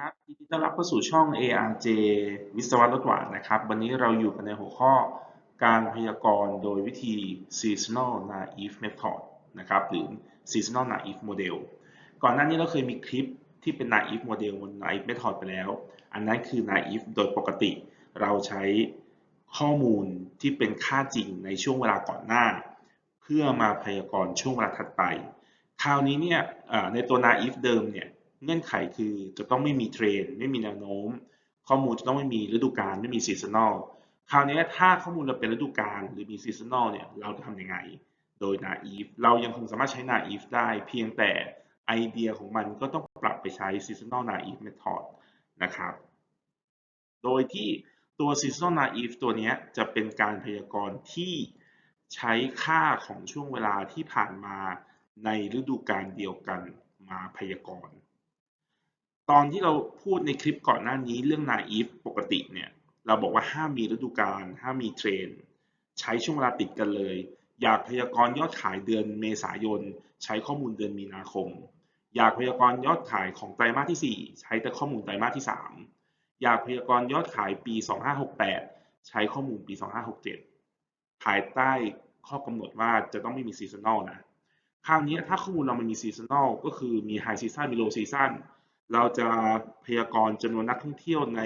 ครับยินดีต้อนรับเข้าสู่ช่อง ARJ วิศวะรถหวานนะครับ วันนี้เราอยู่กันในหัวข้อการพยากรณ์โดยวิธี seasonal naive method นะครับหรือ seasonal naive model ก่อนหน้านี้เราเคยมีคลิปที่เป็น naive model บน naive method ไปแล้ว อันนั้นคือ naive โดยปกติ เราใช้ข้อมูลที่เป็นค่าจริงในช่วงเวลาก่อนหน้า เพื่อมาพยากรณ์ช่วงเวลาถัดไป คราวนี้เนี่ยในตัว naive เดิมเนี่ย เงื่อนไขคือจะต้องไม่มีเทรนไม่มีแนวโน้ม ข้อมูลจะต้องไม่มีฤดูกาลไม่มีซีซันอลคราวนี้ถ้าข้อมูลเราเป็นฤดูกาลหรือมีซีซันอลเนี่ยเราจะทำยังไง โดย naive เรายังคงสามารถใช้ naive ได้ เพียงแต่ไอเดียของมันก็ต้องปรับไปใช้ seasonal naive method นะครับ โดยที่ตัว seasonal naive ตัวนี้จะเป็นการพยากรณ์ที่ใช้ค่าของช่วงเวลาที่ผ่านมาในฤดูกาลเดียวกันมาพยากรณ์ ตอนที่เราพูดในคลิปก่อนหน้านี้เรื่อง naive ปกติเนี่ย เราบอกว่าห้ามมีฤดูกาลห้ามมีเทรน ใช้ช่วงเวลาติดกันเลย อยากพยากรณ์ยอดขายเดือนเมษายน ใช้ข้อมูลเดือนมีนาคม อยากพยากรณ์ยอดขายของไตรมาสที่ 4 ใช้แต่ข้อมูลไตรมาสที่ 3 อยากพยากรณ์ยอดขายปี 2568 ใช้ข้อมูลปี 2567 ภายใต้ข้อกำหนดว่าจะต้องไม่มีซีซันอลนะคราวนี้ถ้าข้อมูลเรามันมีซีซันอลก็คือมีไฮซีซันมีโลซีซัน เราจะพยากรณ์จำนวนนักท่องเที่ยวใน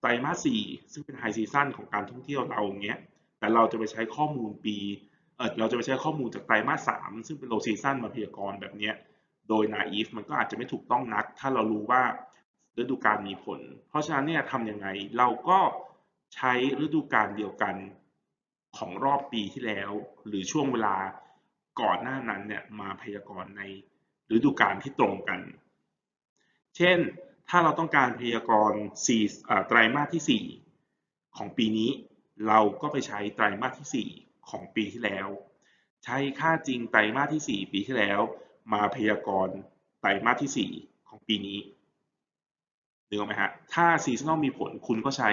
ไตรมาส4ซึ่งเป็นไฮซีซั่นของการท่องเที่ยวเราอย่างเงี้ย แต่เราจะไปใช้ข้อมูลปีเออเราจะไปใช้ข้อมูลจากไตรมาส3ซึ่งเป็นโลซีซั่นมาพยากรณ์แบบเนี้ยโดย naive มันก็อาจจะไม่ถูกต้องนัก ถ้าเรารู้ว่าฤดูกาลมีผล เพราะฉะนั้นเนี่ยทำยังไงเราก็ใช้ฤดูกาลเดียวกันของรอบปีที่แล้ว หรือช่วงเวลาก่อนหน้านั้นเนี่ยมาพยากรณ์ในฤดูกาลที่ตรงกัน เช่น ถ้าเราต้องการพยากรณ์4ไตรมาสที่ 4 ของปีนี้ เราก็ไปใช้ไตรมาสที่ 4 ของปีที่แล้ว ใช้ค่าจริงไตรมาสที่ 4 ปีที่แล้ว มาพยากรณ์ไตรมาสที่ 4 ของปีนี้นึกออกไหมฮะ ถ้าซีซันอลมีผลคุณก็ใช้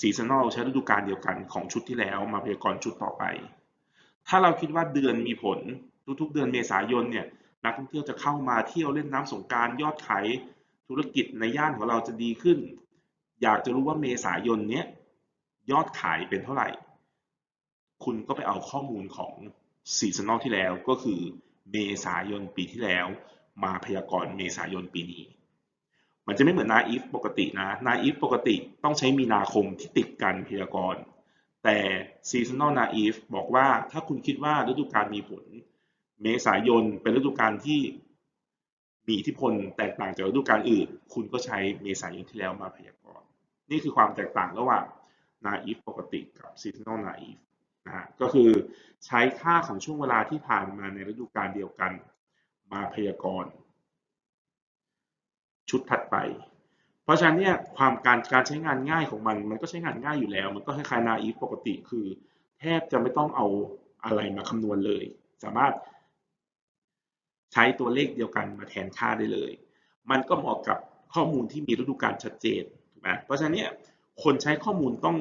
ซีซันอลใช้ฤดูกาลเดียวกันของชุดที่แล้ว มาพยากรณ์ชุดต่อไป ถ้าเราคิดว่าเดือนมีผลทุกๆ เดือนเมษายนเนี่ยนักท่องเที่ยวจะเข้ามาเที่ยวเล่นน้ำสงการยอดขาย ธุรกิจในย่านของเราจะดีขึ้น อยากจะรู้ว่าเมษายนเนี้ยยอดขายเป็นเท่าไหร่ คุณก็ไปเอาข้อมูลของซีซันอลที่แล้วก็คือเมษายนปีที่แล้ว มาพยากรณ์เมษายนปีนี้ มันจะไม่เหมือนนาอีฟปกตินะนาอีฟปกติต้องใช้มีนาคมที่ติดกันพยากรณ์แต่ซีซันอลนาอีฟบอกว่าถ้าคุณคิดว่าฤดูกาลมีผล เมษายนเป็นฤดูกาลที่ มีอิทธิพลแตกต่างจากฤดูกาลอื่น คุณก็ใช้เมษายนที่แล้วมาพยากรณ์นี่คือความแตกต่างระหว่าง naive ปกติกับ seasonal naive นะฮะก็คือใช้ค่าของช่วงเวลาที่ผ่านมาในฤดูกาลเดียวกันมาพยากรณ์ชุดถัดไป เพราะฉะนั้นเนี่ยความการการใช้งานง่ายของมัน มันก็ใช้งานง่ายอยู่แล้ว มันก็คล้ายๆ naive ปกติคือ แทบจะไม่ต้องเอาอะไรมาคำนวณเลย สามารถ ใช้ตัวเลขเดียวกันมาแทนค่าได้เลย มันก็เหมาะกับข้อมูลที่มีฤดูกาลชัดเจนถูกไหมเพราะฉะนั้นเนี่ยคนใช้ข้อมูลต้อง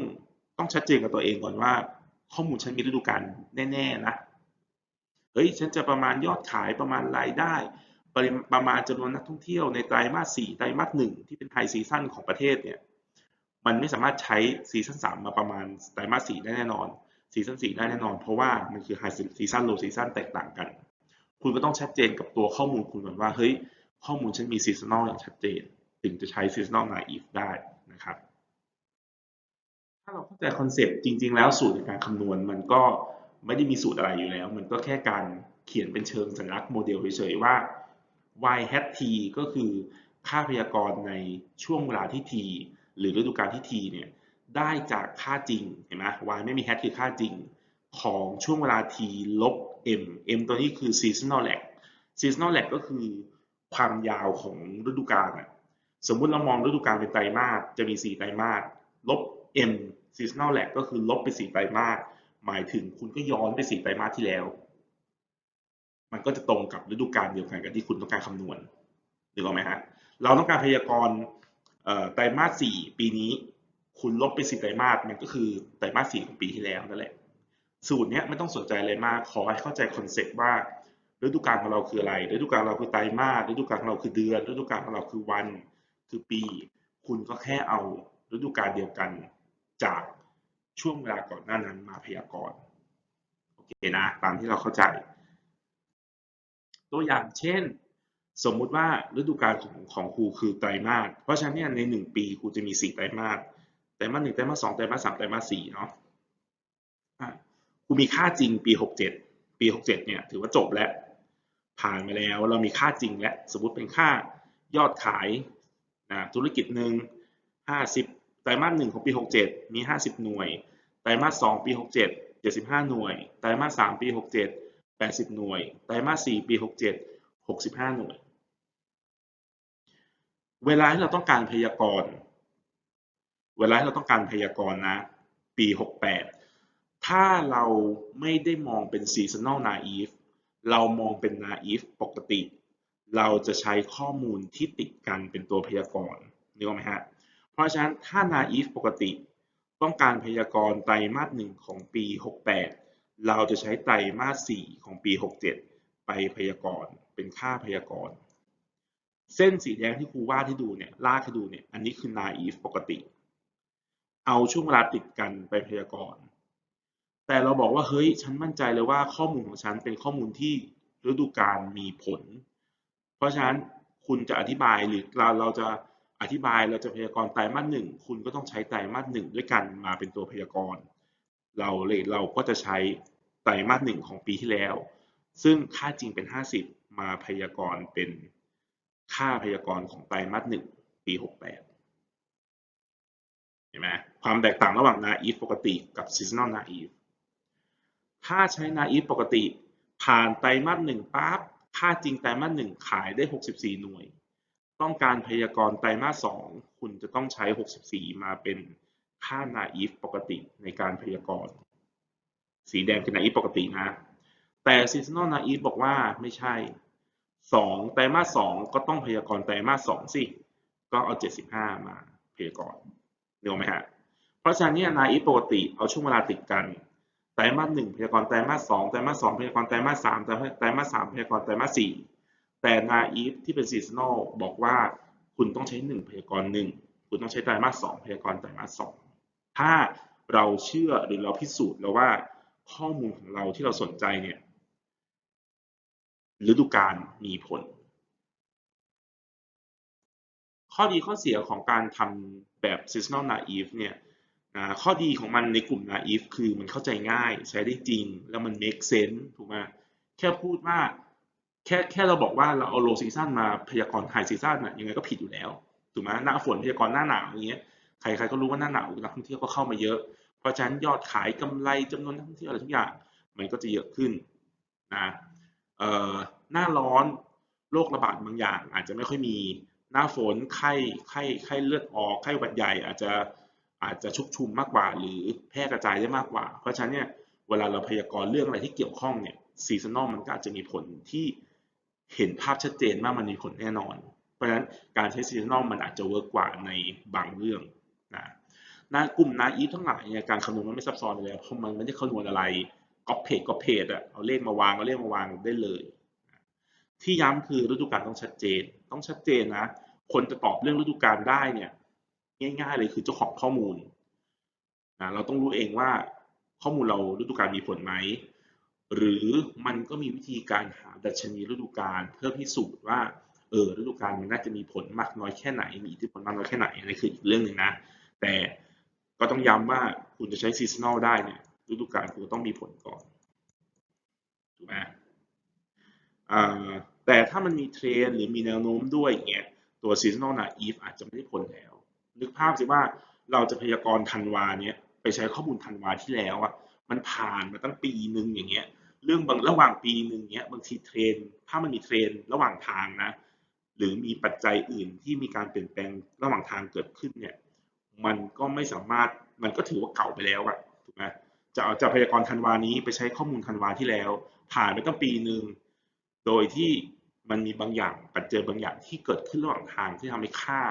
ต้องชัดเจนกับตัวเองก่อนว่า ข้อมูลฉันมีฤดูกาลแน่ ๆ นะ เฮ้ยฉันจะประมาณยอดขายประมาณรายได้ ประมาณจำนวนนักท่องเที่ยวในไตรมาสสี่ไตรมาสหนึ่งที่เป็นไฮซีซั่นของประเทศเนี่ยมันไม่สามารถใช้ซีซั่นสามมาประมาณไตรมาสสี่ได้แน่นอนซีซั่นสี่ได้แน่นอน เพราะว่ามันคือไฮซีซั่นโลซีซั่นแตกต่างกัน คุณก็ต้องชัดเจนกับตัวข้อมูลคุณก่อนว่าเฮ้ยข้อมูลฉันมีซีซันอลอย่างชัดเจน ถึงจะใช้ซีซันอลนาอีฟได้นะครับ ถ้าเราเข้าใจคอนเซปต์จริง ๆ แล้วสูตรในการคำนวณมันก็ไม่ได้มีสูตรอะไรอยู่แล้ว มันก็แค่การเขียนเป็นเชิงสัญลักษณ์โมเดลเฉยๆว่า y hat t ก็คือค่าพยากรณ์ในช่วงเวลาที่ t หรือฤดูกาลที่ t เนี่ยได้จากค่าจริงเห็นไหม y ไม่มี hat คือค่าจริง ของช่วงเวลา t ลบ m m ตัวนี้คือ seasonal lag seasonal lag ก็คือความยาวของฤดูกาลอะสมมุติเรามองฤดูกาลเป็นไตรมาสจะมี 4 ไตรมาสลบ m seasonal lag ก็คือลบไป 4 ไตรมาสหมายถึงคุณก็ย้อนไป 4 ไตรมาสที่แล้ว มันก็จะตรงกับฤดูกาลเดียวกันกับที่คุณต้องการคำนวณนึกออกไหมฮะเราต้องการพยากรณ์ไตรมาส 4 ปีนี้ คุณลบไป 4 ไตรมาสมันก็คือไตรมาส 4 ของปีที่แล้วนั่นแหละ สูตรนี้ไม่ต้องสนใจอะไรมาก ขอให้เข้าใจคอนเซ็ปต์ว่าฤดูกาลของเราคืออะไรฤดูกาลเราคือไตรมาสฤดูกาลของเราคือเดือนฤดูกาลของเราคือวันคือปี คุณก็แค่เอาฤดูกาลเดียวกันจากช่วงเวลาก่อนหน้านั้นมาพยากรณ์โอเคนะ ตามที่เราเข้าใจ ตัวอย่างเช่น สมมุติว่าฤดูกาลของของครูคือไตรมาสเพราะฉะนั้นเนี่ยในหนึ่งปีครูจะมีสี่ไตรมาสไตรมาสหนึ่งไตรมาสสองไตรมาสสามไตรมาสสี่เนาะะครูมีค่าจริงปีหกเจ็ดปีหกเจ็ดเนี่ย ถือว่าจบแล้ว ผ่านมาแล้วเรามีค่าจริงแล้ว สมมติเป็นค่ายอดขายนะธุรกิจหนึ่งห้าสิบไตรมาสหนึ่งของปีหกเจ็ดมีห้าสิบหน่วย ไตรมาสสองปีหกเจ็ดเจ็ดสิบห้าหน่วย ไตรมาสสามปีหกเจ็ดแปดสิบหน่วย ไตรมาสสี่ปีหกเจ็ดหกสิบห้าหน่วย เวลาที่เราต้องการพยากรณ์ เวลาที่เราต้องการพยากรณ์นะ ปี 68 ถ้าเราไม่ได้มองเป็น seasonal naive เรามองเป็น naive ปกติ เราจะใช้ข้อมูลที่ติดกันเป็นตัวพยากรณ์นึกออกไหมฮะ เพราะฉะนั้นถ้า naive ปกติ ต้องการพยากรณ์ไตรมาสหนึ่งของปี 68 เราจะใช้ไตรมาส 4 ของปี 67 ไปพยากรณ์เป็นค่าพยากรณ์เส้นสีแดงที่ครูวาดให้ดูเนี่ยลากให้ดูเนี่ยอันนี้คือ naive ปกติ เอาช่วงเวลาติดกันไปพยากรณ์ แต่เราบอกว่าเฮ้ยฉันมั่นใจเลยว่าข้อมูลของฉันเป็นข้อมูลที่ฤดูกาลมีผล เพราะฉะนั้นคุณจะอธิบายหรือเราเราจะอธิบายเราจะพยากรณ์ไตรมาสหนึ่งคุณก็ต้องใช้ไตรมาสหนึ่งด้วยกันมาเป็นตัวพยากรณ์ เราเลยเราก็จะใช้ไตรมาสหนึ่งของปีที่แล้ว ซึ่งค่าจริงเป็น 50 มาพยากรณ์เป็นค่าพยากรณ์ของไตรมาสหนึ่งปี 68 เห็นไหมความแตกต่างระหว่าง naive ปกติกับ seasonal naive ถ้าใช้ naive ปกติ ผ่านไตรมาสหนึ่งปั๊บค่าจริงไตรมาสหนึ่งขายได้ 64 หน่วย ต้องการพยากรณ์ไตรมาสสองคุณจะต้องใช้ 64 มาเป็นค่า naive ปกติในการพยากรณ์สีแดงคือ naive ปกตินะแต่ seasonal naive บอกว่าไม่ใช่ 2 ไตรมาส2ก็ต้องพยากรณ์ไตรมาส2สิ ก็เอา 75 มาพยากรณ์นึกออกไหมฮะเพราะฉะนั้นเนี่ย naive ปกติเอาช่วงเวลาติดกัน ไตรมาส1พยากรณ์ไตรมาส2ไตรมาส2พยากรณ์ไตรมาส3ไตรมาสไตรมาส3พยากรณ์ไตรมาส4แต่ naive ที่เป็น seasonal บอกว่าคุณต้องใช้1พยากรณ์1คุณต้องใช้ไตรมาส2พยากรณ์ไตรมาส2ถ้าเราเชื่อหรือเราพิสูจน์แล้วว่าข้อมูลของเราที่เราสนใจเนี่ยฤดูกาลมีผล ข้อดีข้อเสียของการทำแบบ seasonal naive เนี่ย ข้อดีของมันในกลุ่ม naive คือมันเข้าใจง่ายใช้ได้จริง แล้วมัน make sense ถูกไหมแค่พูดว่าแค่แค่เราบอกว่าเราเอา low season มาพยากรณ์ high season นะยังไงก็ผิดอยู่แล้วถูกไหมหน้าฝนพยากรณ์หน้าหนาวอย่างเงี้ยใครๆก็รู้ว่าหน้าหนาวนักท่องเที่ยวก็เข้ามาเยอะ เพราะฉะนั้นยอดขายกำไรจำนวนนักท่องเที่ยวอะไรทุกอย่างมันก็จะเยอะขึ้นนะเอ่อหน้าร้อนโรคระบาดบางอย่างอาจจะไม่ค่อยมีหน้าฝนไข้ไข้ไข้เลือดออกไข้หวัดใหญ่อาจจะ อาจจะชุกชุมมากกว่า หรือแพร่กระจายได้มากกว่า เพราะฉะนั้นเนี่ยเวลาเราพยากรณ์เรื่องอะไรที่เกี่ยวข้องเนี่ยซีซันอลมันก็อาจจะมีผลที่เห็นภาพชัดเจนมากมันมีผลแน่นอน เพราะฉะนั้นการใช้ซีซันอลมันอาจจะเวิร์กกว่าในบางเรื่องนะในกลุ่มนาอีฟทั้งหลายเนี่ยการคำนวณมันไม่ซับซ้อนเลยเพราะมันไม่ได้คำนวณอะไรก๊อปเพจก๊อปเพจอะเอาเลขมาวางเอาเลขมาวางได้เลย ที่ย้ำคือฤดูกาลต้องชัดเจน ต้องชัดเจนนะ คนจะตอบเรื่องฤดูกาลได้เนี่ย ง่าย ๆ เลยคือเจ้าของข้อมูลนะเราต้องรู้เองว่าข้อมูลเราฤดูกาลมีผลไหม หรือมันก็มีวิธีการหาดัชนีฤดูกาลเพื่อพิสูจน์ว่าเออฤดูกาลมันน่าจะมีผลมากน้อยแค่ไหน มีอิทธิพลมากน้อยแค่ไหนอันนี้คืออีกเรื่องหนึ่งนะ แต่ก็ต้องย้ำว่าคุณจะใช้ซีซันอลได้เนี่ยฤดูกาลคุณต้องมีผลก่อนถูกไหมแต่ถ้ามันมีเทรนหรือมีแนวโน้มด้วยอย่างเงี้ยตัว seasonal naive อาจจะไม่ได้ผลแล้ว นึกภาพสิว่าเราจะพยากรณ์ธันวาเนี้ยไปใช้ข้อมูลธันวาที่แล้วอะมันผ่านมาตั้งปีหนึ่งอย่างเงี้ย เรื่องบางระหว่างปีหนึ่งเนี้ยบางทีเทรนถ้ามันมีเทรนระหว่างทางนะ หรือมีปัจจัยอื่นที่มีการเปลี่ยนแปลงระหว่างทางเกิดขึ้นเนี่ย มันก็ไม่สามารถมันก็ถือว่าเก่าไปแล้วอะถูกไหมจะเอาจะพยากรณ์ธันวานี้ไปใช้ข้อมูลธันวาที่แล้ว ผ่านไปตั้งปีหนึ่งโดยที่มันมีบางอย่างปัจเจัยบางอย่างที่เกิดขึ้นระหว่างทางที่ทำให้ค่า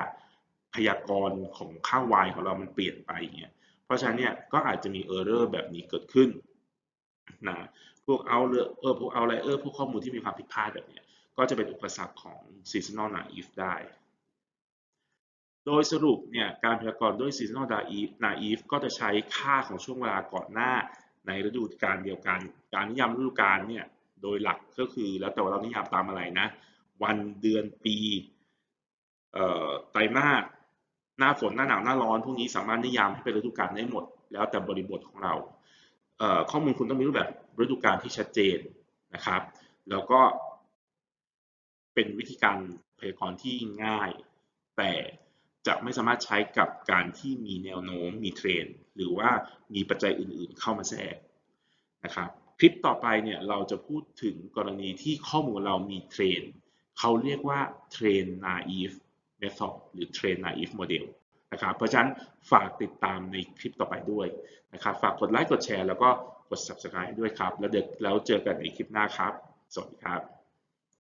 พยากรณ์ของค่า y ของเรามันเปลี่ยนไปเนี่ยเพราะฉะนั้นเนี่ยก็อาจจะมีเออร์เรอร์แบบนี้เกิดขึ้นนะพวกเอาเออพวกเอาไลเออร์พวกข้อมูลที่มีความผิดพลาดแบบนี้ก็จะเป็นอุปสรรคของ seasonal naive ได้ โดยสรุปเนี่ยการพยากรณ์ด้วย seasonal naive naive ก็จะใช้ค่าของช่วงเวลาก่อนหน้าในฤดูกาลเดียวกัน การนิยามฤดูกาลเนี่ยโดยหลักก็คือแล้วแต่ว่าเรานิยามตามอะไรนะ วันเดือนปีไตรมาส หน้าฝนหน้าหนาวหน้าร้อนพวกนี้สามารถนิยามให้เป็นฤดูกาลได้หมด แล้วแต่บริบทของเราเข้อมูลคุณต้องมีรูปแบบฤดูกาลที่ชัดเจนนะครับ แล้วก็เป็นวิธีการพยากรณ์ที่ง่าย แต่จะไม่สามารถใช้กับการที่มีแนวโน้มมีเทรนหรือว่ามีปัจจัยอื่นๆเข้ามาแทรกนะครับคลิปต่อไปเนี่ยเราจะพูดถึงกรณีที่ข้อมูลเรามีเทรนเขาเรียกว่าเทรน naive method หรือ train naive model นะครับเพราะฉะนั้นฝากติดตามในคลิปต่อไปด้วยนะครับฝากกดไลค์กดแชร์แล้วก็กด subscribe ด้วยครับ แล้วเดี๋ยวแล้วเจอกันในคลิปหน้าครับ สวัสดีครับ